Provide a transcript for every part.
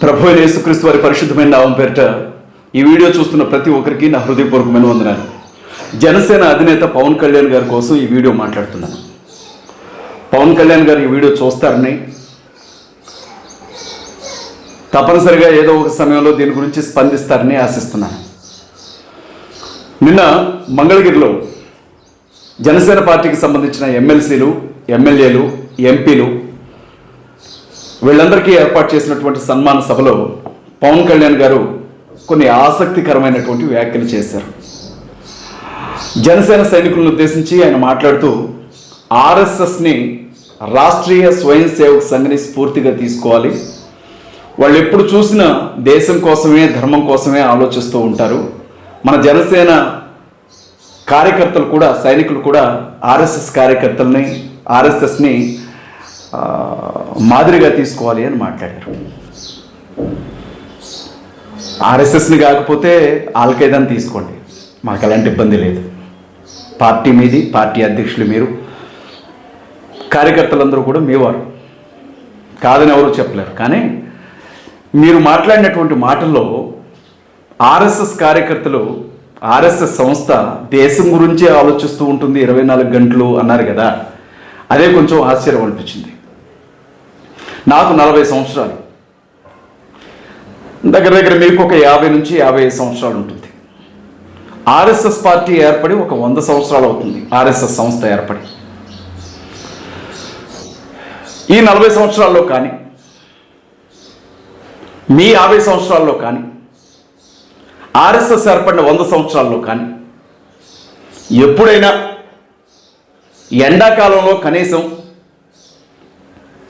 ప్రభు యేసుక్రీస్తు వారి పరిశుద్ధమైన నామం పేరిట ఈ వీడియో చూస్తున్న ప్రతి ఒక్కరికి నా హృదయపూర్వకమైన వందనాలు. జనసేన అధినేత పవన్ కళ్యాణ్ గారి కోసం ఈ వీడియో మాట్లాడుతున్నాను. పవన్ కళ్యాణ్ గారు ఈ వీడియో చూస్తారని తప్పనిసరిగా ఏదో ఒక సమయంలో దీని గురించి స్పందిస్తారని ఆశిస్తున్నాను. నిన్న మంగళగిరిలో జనసేన పార్టీకి సంబంధించిన ఎమ్మెల్సీలు ఎమ్మెల్యేలు ఎంపీలు వీళ్ళందరికీ ఏర్పాటు చేసినటువంటి సన్మాన సభలో పవన్ కళ్యాణ్ గారు కొన్ని ఆసక్తికరమైనటువంటి వ్యాఖ్యలు చేశారు. జనసేన సైనికులను ఉద్దేశించి ఆయన మాట్లాడుతూ ఆర్ఎస్ఎస్ని రాష్ట్రీయ స్వయం సేవక్ సంఘని స్ఫూర్తిగా తీసుకోవాలి. వాళ్ళు ఎప్పుడు చూసినా దేశం కోసమే ధర్మం కోసమే ఆలోచిస్తూ ఉంటారు. మన జనసేన కార్యకర్తలు కూడా సైనికులు కూడా ఆర్ఎస్ఎస్ కార్యకర్తల్ని ఆర్ఎస్ఎస్ని మాదిరిగా తీసుకోవాలి అని మాట్లాడారు. ఆర్ఎస్ఎస్ని కాకపోతే ఆల్ఖైదాని తీసుకోండి. మాకు ఎలాంటి ఇబ్బంది లేదు. పార్టీ మీది పార్టీ అధ్యక్షులు మీరు కార్యకర్తలందరూ కూడా మీవారు. కాదని ఎవరు చెప్పలేరు. కానీ మీరు మాట్లాడినటువంటి మాటల్లో ఆర్ఎస్ఎస్ కార్యకర్తలు ఆర్ఎస్ఎస్ సంస్థ దేశం గురించే ఆలోచిస్తూ ఉంటుంది ఇరవై నాలుగు గంటలు అన్నారు కదా. అదే కొంచెం ఆశ్చర్యం అనిపించింది. నాకు నలభై సంవత్సరాలు. దగ్గర దగ్గర మీకు ఒక యాభై నుంచి యాభై ఐదు సంవత్సరాలు ఉంటుంది. ఆర్ఎస్ఎస్ పార్టీ ఏర్పడి ఒక వంద సంవత్సరాలు అవుతుంది. ఆర్ఎస్ఎస్ సంస్థ ఏర్పడి. ఈ నలభై సంవత్సరాల్లో కానీ మీ యాభై సంవత్సరాల్లో కానీ ఆర్ఎస్ఎస్ ఏర్పడిన వంద సంవత్సరాల్లో కానీ ఎప్పుడైనా ఎండాకాలంలో కనీసం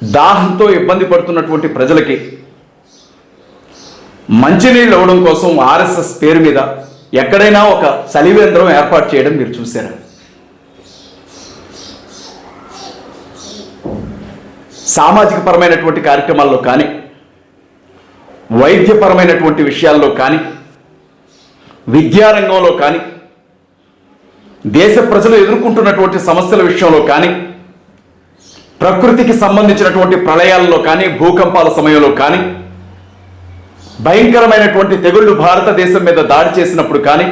దాహంతో ఇబ్బంది పడుతున్నటువంటి ప్రజలకి మంచినీళ్ళు ఇవ్వడం కోసం ఆర్ఎస్ఎస్ పేరు మీద ఎక్కడైనా ఒక చలివేంద్రం ఏర్పాటు చేయడం మీరు చూశారు. సామాజిక పరమైనటువంటి కార్యక్రమాల్లో కానీ వైద్యపరమైనటువంటి విషయాల్లో కానీ విద్యారంగంలో కానీ దేశ ప్రజలు ఎదుర్కొంటున్నటువంటి సమస్యల విషయంలో కానీ ప్రకృతికి సంబంధించినటువంటి ప్రళయాల్లో కానీ భూకంపాల సమయంలో కానీ భయంకరమైనటువంటి తెగుళ్ళు భారతదేశం మీద దాడి చేసినప్పుడు కానీ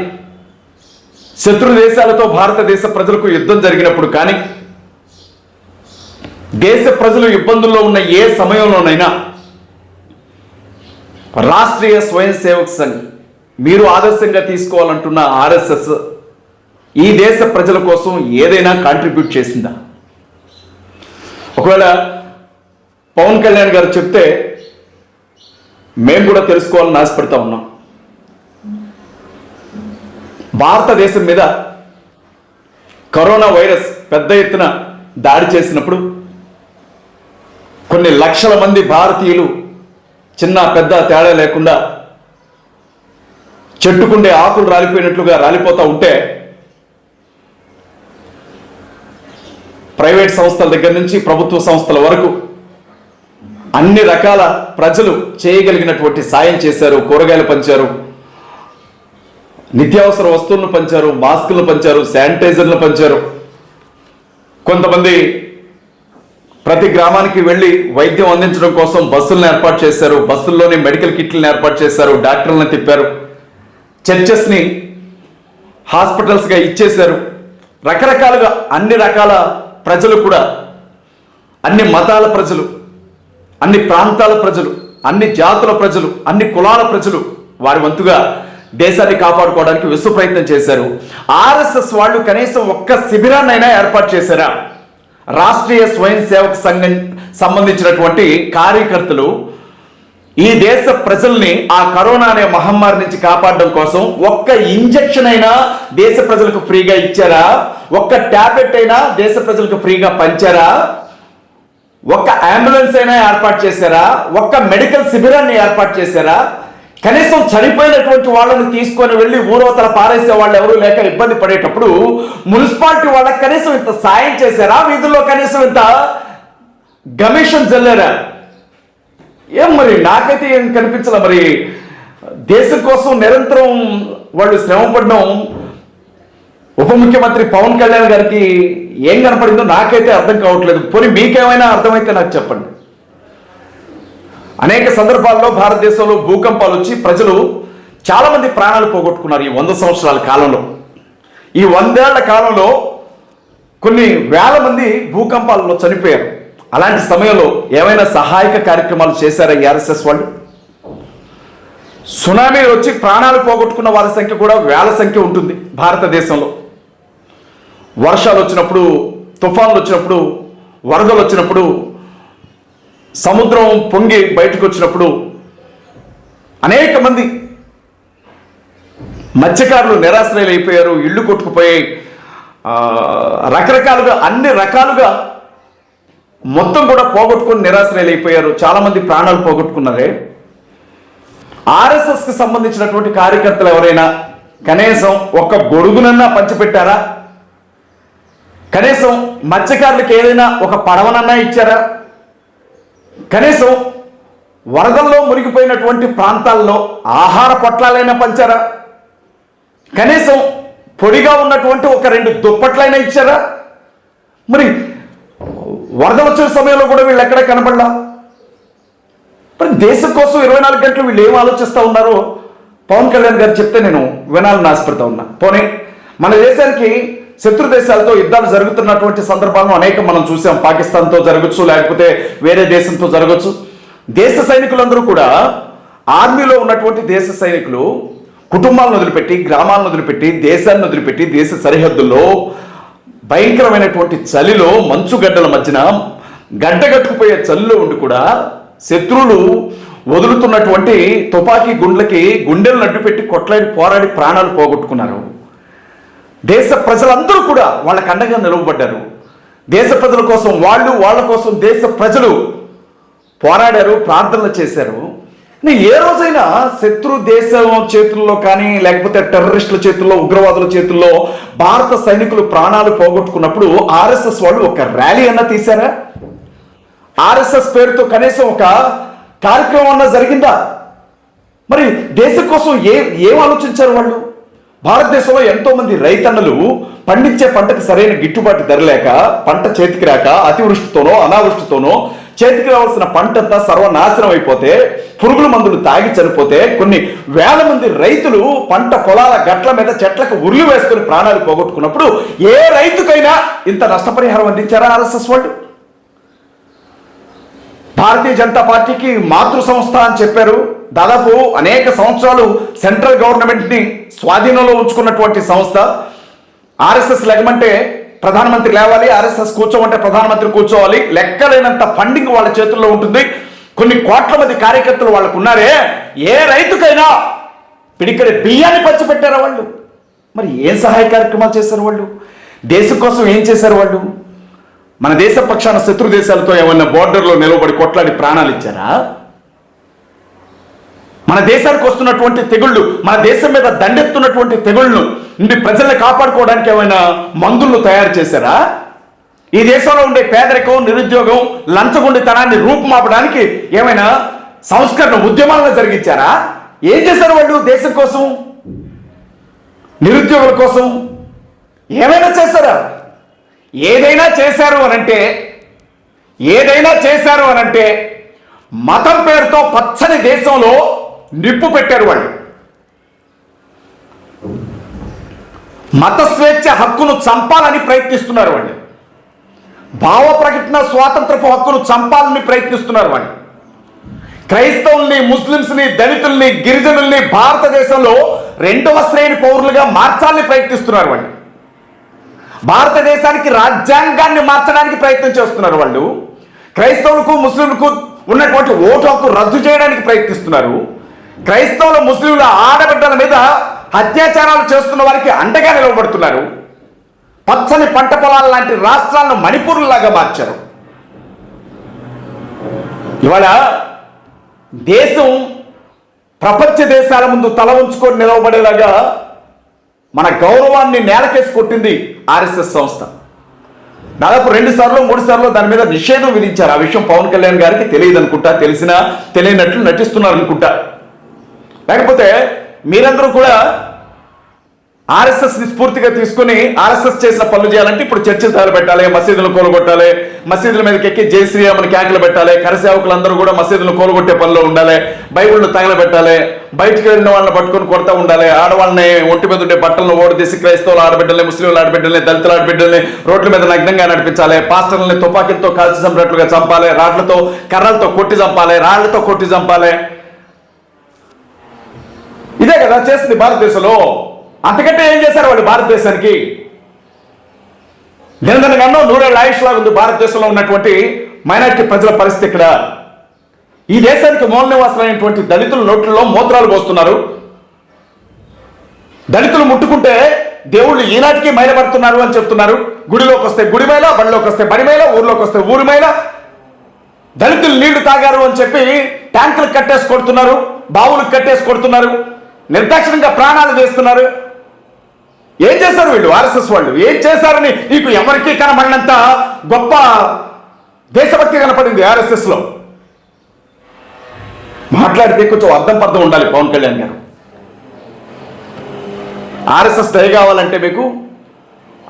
శత్రు దేశాలతో భారతదేశ ప్రజలకు యుద్ధం జరిగినప్పుడు కానీ దేశ ప్రజలు ఇబ్బందుల్లో ఉన్న ఏ సమయంలోనైనా రాష్ట్రీయ స్వయం సేవక్ సంఘ్ మీరు ఆదర్శంగా తీసుకోవాలంటున్న ఆర్ఎస్ఎస్ ఈ దేశ ప్రజల కోసం ఏదైనా కాంట్రిబ్యూట్ చేసిందా? ఒకవేళ పవన్ కళ్యాణ్ గారు చెప్తే మేము కూడా తెలుసుకోవాలని ఆశపడతా ఉన్నాం. భారతదేశం మీద కరోనా వైరస్ పెద్ద ఎత్తున దాడి చేసినప్పుడు కొన్ని లక్షల మంది భారతీయులు చిన్న పెద్ద తేడా లేకుండా చెట్టుకుండే ఆకులు రాలిపోయినట్లుగా రాలిపోతూ ఉంటే ప్రైవేట్ సంస్థల దగ్గర నుంచి ప్రభుత్వ సంస్థల వరకు అన్ని రకాల ప్రజలు చేయగలిగినటువంటి సాయం చేశారు కూరగాయలు పంచారు నిత్యావసర వస్తువులను పంచారు మాస్కులను పంచారు శానిటైజర్లను పంచారు. కొంతమంది ప్రతి గ్రామానికి వెళ్ళి వైద్యం అందించడం కోసం బస్సులను ఏర్పాటు చేశారు బస్సుల్లోనే మెడికల్ కిట్లను ఏర్పాటు చేశారు డాక్టర్లను తిప్పారు చర్చెస్ని హాస్పిటల్స్గా ఇచ్చేశారు. రకరకాలుగా అన్ని రకాల ప్రజలు కూడా అన్ని మతాల ప్రజలు అన్ని ప్రాంతాల ప్రజలు అన్ని జాతుల ప్రజలు అన్ని కులాల ప్రజలు వారి వంతుగా దేశాన్ని కాపాడుకోవడానికి విశ్వ ప్రయత్నం చేశారు. ఆర్ఎస్ఎస్ వాళ్ళు కనీసం ఒక్క శిబిరాన్నైనా ఏర్పాటు చేశారా? రాష్ట్రీయ స్వయం సేవక సంఘం సంబంధించినటువంటి కార్యకర్తలు ఈ దేశ ప్రజల్ని ఆ కరోనా అనే మహమ్మారి నుంచి కాపాడడం కోసం ఒక్క ఇంజెక్షన్ అయినా దేశ ప్రజలకు ఫ్రీగా ఇచ్చారా? ఒక్క టాబ్లెట్ అయినా దేశ ప్రజలకు ఫ్రీగా పంచారా? ఒక్క అంబులెన్స్ అయినా ఏర్పాటు చేశారా? ఒక్క మెడికల్ శిబిరాన్ని ఏర్పాటు చేశారా? కనీసం చనిపోయినటువంటి వాళ్ళని తీసుకొని వెళ్ళి ఊరవతల పారేసే వాళ్ళు ఎవరు లేక ఇబ్బంది పడేటప్పుడు మున్సిపాలిటీ వాళ్ళకి కనీసం ఇంత సాయం చేశారా? వీధుల్లో కనీసం ఇంత గమేషన్ జల్లారా? ఏం మరి? నాకైతే ఏం కనిపించలే మరి? దేశం కోసం నిరంతరం వాళ్ళు శ్రమ పడడం ఉప ముఖ్యమంత్రి పవన్ కళ్యాణ్ గారికి ఏం కనపడిందో నాకైతే అర్థం కావట్లేదు. పోనీ మీకేమైనా అర్థమైతే నాకు చెప్పండి. అనేక సందర్భాల్లో భారతదేశంలో భూకంపాలు వచ్చి ప్రజలు చాలామంది ప్రాణాలు పోగొట్టుకున్నారు ఈ వంద సంవత్సరాల కాలంలో. ఈ వందేళ్ళ కాలంలో కొన్ని వేల మంది భూకంపాలలో చనిపోయారు. అలాంటి సమయంలో ఏమైనా సహాయక కార్యక్రమాలు చేశారా ఆర్ఎస్ఎస్ వాళ్ళు? సునామీ వచ్చి ప్రాణాలు పోగొట్టుకున్న వారి సంఖ్య కూడా వేల సంఖ్య ఉంటుంది భారతదేశంలో. వర్షాలు వచ్చినప్పుడు తుఫాన్లు వచ్చినప్పుడు వరదలు వచ్చినప్పుడు సముద్రం పొంగి బయటకు వచ్చినప్పుడు అనేక మంది మత్స్యకారులు నిరాశ్రయులు అయిపోయారు ఇళ్ళు కొట్టుకుపోయాయి. రకరకాలుగా అన్ని రకాలుగా మొత్తం కూడా పోగొట్టుకుని నిరాశ్రయలైపోయారు. అయిపోయారు చాలామంది ప్రాణాలు పోగొట్టుకున్నారే. ఆర్ఎస్ఎస్కి సంబంధించినటువంటి కార్యకర్తలు ఎవరైనా కనీసం ఒక్క గొడుగునన్నా పంచిపెట్టారా? కనీసం మత్స్యకారులకు ఏదైనా ఒక పడవనన్నా ఇచ్చారా? కనీసం వరదల్లో మునిగిపోయినటువంటి ప్రాంతాల్లో ఆహార పొట్లాలైనా పంచారా? కనీసం పొడిగా ఉన్నటువంటి ఒక రెండు దుప్పట్లైనా ఇచ్చారా? మరి వరద వచ్చిన సమయంలో కూడా వీళ్ళు ఎక్కడ కనబడలా? మరి దేశం కోసం ఇరవై నాలుగు గంటలు వీళ్ళు ఏం ఆలోచిస్తూ ఉన్నారో? పవన్ కళ్యాణ్ గారు చెప్తే నేను వినాలని ఆశపడతా ఉన్నా. పోనీ మన దేశానికి శత్రు దేశాలతో యుద్ధాలు జరుగుతున్నటువంటి సందర్భాలను అనేకం మనం చూసాం. పాకిస్తాన్తో జరగచ్చు లేకపోతే వేరే దేశంతో జరగచ్చు. దేశ సైనికులందరూ కూడా ఆర్మీలో ఉన్నటువంటి దేశ సైనికులు కుటుంబాలను వదిలిపెట్టి గ్రామాలను వదిలిపెట్టి దేశాన్ని వదిలిపెట్టి దేశ సరిహద్దుల్లో భయంకరమైనటువంటి చలిలో మంచుగడ్డల మధ్యన గడ్డగట్టుకుపోయే చలిలో ఉండి కూడా శత్రువులు వదులుతున్నటువంటి తుపాకీ గుండ్లకి గుండెలను అడ్డుపెట్టి కొట్లాడి పోరాడి ప్రాణాలు పోగొట్టుకున్నారు. దేశ ప్రజలందరూ కూడా వాళ్ళ అండగా నిలవబడ్డారు. దేశ ప్రజల కోసం వాళ్ళు వాళ్ళ కోసం దేశ ప్రజలు పోరాడారు ప్రార్థనలు చేశారు. నేను ఏ రోజైనా శత్రు దేశం చేతుల్లో కానీ లేకపోతే టెర్రరిస్టుల చేతుల్లో ఉగ్రవాదుల చేతుల్లో భారత సైనికులు ప్రాణాలు పోగొట్టుకున్నప్పుడు ఆర్ఎస్ఎస్ వాళ్ళు ఒక ర్యాలీ అన్నా తీశారా? ఆర్ఎస్ఎస్ పేరుతో కనీసం ఒక కార్యక్రమం అన్నా జరిగిందా? మరి దేశం కోసం ఏ ఏం ఆలోచించారు వాళ్ళు? భారతదేశంలో ఎంతోమంది రైతన్నలు పండించే పంటకు సరైన గిట్టుబాటు ధర లేక పంట చేతికి రాక అతివృష్టితోనో అనావృష్టితోనో చేతికి రావాల్సిన పంటంతా సర్వనాశనం అయిపోతే పురుగుల మందులు తాగి చనిపోతే కొన్ని వేల మంది రైతులు పంట పొలాల గట్ల మీద చెట్లకు ఉర్లు వేసుకుని ప్రాణాలు పోగొట్టుకున్నప్పుడు ఏ రైతుకైనా ఇంత నష్టపరిహారం అందించారా ఆర్ఎస్ఎస్ వాళ్ళు? భారతీయ జనతా పార్టీకి మాతృ సంస్థ అని చెప్పారు. దాదాపు అనేక సంవత్సరాలు సెంట్రల్ గవర్నమెంట్ని స్వాధీనంలో ఉంచుకున్నటువంటి సంస్థ. ఆర్ఎస్ఎస్ లెగమంటే ప్రధానమంత్రి లేవాలి ఆర్ఎస్ఎస్ కూర్చోమంటే ప్రధానమంత్రి కూర్చోవాలి. లెక్కలేనంత ఫండింగ్ వాళ్ళ చేతుల్లో ఉంటుంది. కొన్ని కోట్ల మంది కార్యకర్తలు వాళ్ళకు ఉన్నారే. ఏ రైతుకైనా పిడికడి బియ్యాన్ని పంచిపెట్టారా వాళ్ళు? మరి ఏం సహాయ కార్యక్రమాలు చేశారు వాళ్ళు? దేశం కోసం ఏం చేశారు వాళ్ళు? మన దేశ పక్షాన శత్రు దేశాలతో ఏమన్నా బోర్డర్లో నిలబడి కొట్లాడి ప్రాణాలు ఇచ్చారా? మన దేశానికి వస్తున్నటువంటి తెగుళ్ళు మన దేశం మీద దండెత్తున్నటువంటి తెగుళ్ళను నుండి ప్రజల్ని కాపాడుకోవడానికి ఏమైనా మందులను తయారు చేశారా? ఈ దేశంలో ఉండే పేదరికం నిరుద్యోగం లంచగొండితనాన్ని రూపుమాపడానికి ఏమైనా సంస్కరణ ఉద్యమాలను జరిగించారా? ఏం చేశారు వాళ్ళు దేశం కోసం? నిరుద్యోగుల కోసం? ఏమైనా చేశారా? ఏదైనా చేశారు అనంటే ఏదైనా చేశారు అనంటే మతం పేరుతో పచ్చని దేశంలో నిప్పు పెట్టారు వాళ్ళు. మత స్వేచ్ఛ హక్కును చంపాలని ప్రయత్నిస్తున్నారు వాళ్ళు. భావ ప్రకటన స్వాతంత్రపు హక్కును చంపాలని ప్రయత్నిస్తున్నారు వాళ్ళు. క్రైస్తవుల్ని ముస్లింస్ని దళితుల్ని గిరిజనుల్ని భారతదేశంలో రెండవ శ్రేణి పౌరులుగా మార్చాలని ప్రయత్నిస్తున్నారు వాళ్ళు. భారతదేశానికి రాజ్యాంగాన్ని మార్చడానికి ప్రయత్నం చేస్తున్నారు వాళ్ళు. క్రైస్తవులకు ముస్లింలకు ఉన్నటువంటి ఓటు హక్కు రద్దు చేయడానికి ప్రయత్నిస్తున్నారు. క్రైస్తవులు ముస్లింల ఆడబిడ్డల మీద అత్యాచారాలు చేస్తున్న వారికి అండగా నిలవబడుతున్నారు పచ్చని పంట పొలాల లాంటి రాష్ట్రాలను మణిపూర్లాగా మార్చారు. ఇవాళ దేశం ప్రపంచ దేశాల ముందు తల ఉంచుకొని నిలవబడేలాగా మన గౌరవాన్ని నేలకేసి కొట్టింది ఆర్ఎస్ఎస్ సంస్థ. దాదాపు రెండు సార్లు మూడు సార్లు దాని మీద నిషేధం విధించారు. ఆ విషయం పవన్ కళ్యాణ్ గారికి తెలియదు అనుకుంటా తెలిసినా తెలియనట్లు నటిస్తున్నారు అనుకుంటా లేకపోతే మీరందరూ కూడా ఆర్ఎస్ఎస్ని స్ఫూర్తిగా తీసుకుని ఆర్ఎస్ఎస్ చేసిన పనులు చేయాలంటే ఇప్పుడు చర్చలు తగలబెట్టాలి మసీదులు కోలగొట్టాలి మసీదుల మీదకి ఎక్కి జై శ్రీరామని క్యాంకులు పెట్టాలి కరసేవకులందరూ కూడా మసీదులు కూలగొట్టే పనిలో ఉండాలి బైబిళ్ళు తగలబెట్టాలి బయటికి వెళ్ళిన వాళ్ళని పట్టుకొని కొడతా ఉండాలి ఆడవాళ్ళని ఒంటి మీద ఉండే బట్టలను ఓడదీసి క్రైస్తవులు ఆడబిడ్డల్ని ముస్లింలు ఆడబిడ్డల్ని దళితుల ఆడబిడ్డల్ని రోడ్ల మీద నగ్నంగా నడిపించాలి పాస్టర్లని తుపాకీలతో కాల్చి చంపినట్లుగా చంపాలి రాళ్ళతో కర్రలతో కొట్టి చంపాలి రాళ్ళతో కొట్టి చంపాలి. ఇదే కదా చేస్తుంది భారతదేశంలో. అంతకంటే ఏం చేశారు వాళ్ళు భారతదేశానికి? నిరంతరంగానో నూరేళ్ళ ఆయుష్ లాగా ఉంది భారతదేశంలో ఉన్నటువంటి మైనారిటీ ప్రజల పరిస్థితి ఇక్కడ. ఈ దేశానికి మూల నివాసులైనటువంటి దళితుల నోట్లలో మూత్రాలు పోస్తున్నారు. దళితులు ముట్టుకుంటే దేవుళ్ళు ఈనాటికి మైలపడుతున్నారు అని చెప్తున్నారు. గుడిలోకి వస్తే గుడి మైల బడిలోకి వస్తే బడి మైల ఊర్లోకి వస్తే ఊరి మైల. దళితులు నీళ్ళు తాగారు అని చెప్పి ట్యాంకులు కట్టేసి కొడుతున్నారు బావులకు కట్టేసి కొడుతున్నారు. నిర్దాక్షిణంగా ప్రాణాలు చేస్తున్నారు ఏం చేశారు వీళ్ళు? ఆర్ఎస్ఎస్ వాళ్ళు ఏం చేశారని నీకు ఎవరికీ కనబడినంత గొప్ప దేశభక్తి కనపడింది ఆర్ఎస్ఎస్లో మాట్లాడితే కొంచెం అర్థం పర్థం ఉండాలి పవన్ కళ్యాణ్ గారు. ఆర్ఎస్ఎస్ దయ కావాలంటే మీకు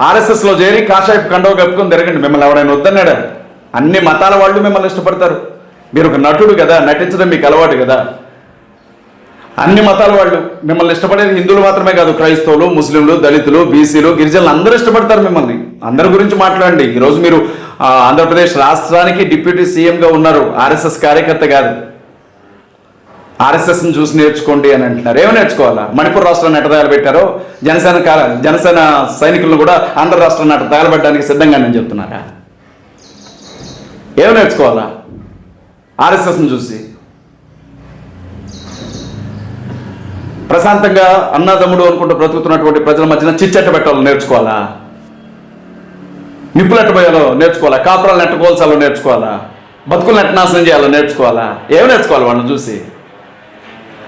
ఆర్ఎస్ఎస్లో చేరి కాషాయపు కండవ కప్పుకొని తిరగండి. మిమ్మల్ని ఎవరైనా వద్దన్నాడా? అన్ని మతాల వాళ్ళు మిమ్మల్ని ఇష్టపడతారు. మీరు ఒక నటుడు కదా నటించడం మీకు అలవాటు కదా. అన్ని మతాల వాళ్ళు మిమ్మల్ని ఇష్టపడేది హిందువులు మాత్రమే కాదు క్రైస్తవులు ముస్లింలు దళితులు బీసీలు గిరిజనులు అందరూ ఇష్టపడతారు మిమ్మల్ని. అందరి గురించి మాట్లాడండి. ఈరోజు మీరు ఆంధ్రప్రదేశ్ రాష్ట్రానికి డిప్యూటీ సీఎంగా ఉన్నారు. ఆర్ఎస్ఎస్ కార్యకర్త కాదు ఆర్ఎస్ఎస్ని చూసి నేర్చుకోండి అని అంటున్నారు. ఏమి నేర్చుకోవాలా? మణిపూర్ రాష్ట్రాన్ని ఎట్ట తగలబెట్టారో జనసేన కా- జనసేన సైనికులను కూడా ఆంధ్ర రాష్ట్రాన్ని అట్ట తగలబెట్టడానికి సిద్ధంగా నేను చెప్తున్నారా? ఏమి నేర్చుకోవాలా? ఆర్ఎస్ఎస్ని చూసి. ప్రశాంతంగా అన్నదమ్ముడు అనుకుంటూ బ్రతుకుతున్నటువంటి ప్రజల మధ్యన చిచ్చట్ట పెట్టాలో నేర్చుకోవాలా? నిప్పులు ఎట్టబోయాలో నేర్చుకోవాలా? కాపురాలు నెట్టుకోవాల్సాలో నేర్చుకోవాలా? బతుకులు నెట్ట నాశనం చేయాలో నేర్చుకోవాలా? ఏమి నేర్చుకోవాలి వాళ్ళని చూసి?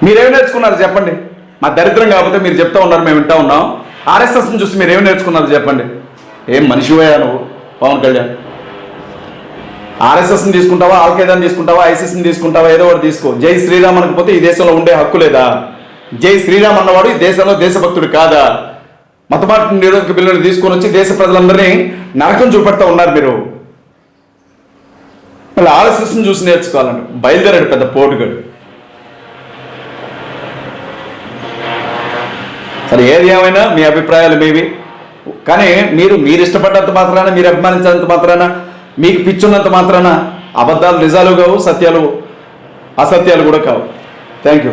మీరేమి నేర్చుకున్నారు చెప్పండి. మా దరిద్రం కాకపోతే మీరు చెప్తా ఉన్నారు మేము వింటా ఉన్నాం. ఆర్ఎస్ఎస్ని చూసి మీరు ఏమి నేర్చుకున్నారు చెప్పండి. ఏం మనిషివయ్యా నువ్వు పవన్ కళ్యాణ్? ఆర్ఎస్ఎస్ని తీసుకుంటావా ఆల్ఖైదాని తీసుకుంటావా ఐసీసీని తీసుకుంటావా ఏదో ఒకటి తీసుకో. జై శ్రీరామ్ అనకపోతే ఈ దేశంలో ఉండే హక్కు లేదా? జై శ్రీరామ్ అన్నవాడు ఈ దేశంలో దేశభక్తుడు కాదా? మతపాటి నిరోధక బిల్లును తీసుకొని వచ్చి దేశ ప్రజలందరినీ నరకం చూపెడతా ఉన్నారు మీరు. మళ్ళీ ఆలస్యం చూసి నేర్చుకోవాలండి. బయలుదేరాడు పెద్ద పోటుగాడు. సరే ఏది ఏమైనా మీ అభిప్రాయాలు మీవి. కానీ మీరు మీరు ఇష్టపడ్డంత మాత్రాన మీరు అభిమానించినంత మాత్రాన మీకు పిచ్చున్నంత మాత్రాన అబద్ధాలు నిజాలు కావు సత్యాలు అసత్యాలు కూడా కావు. Thank you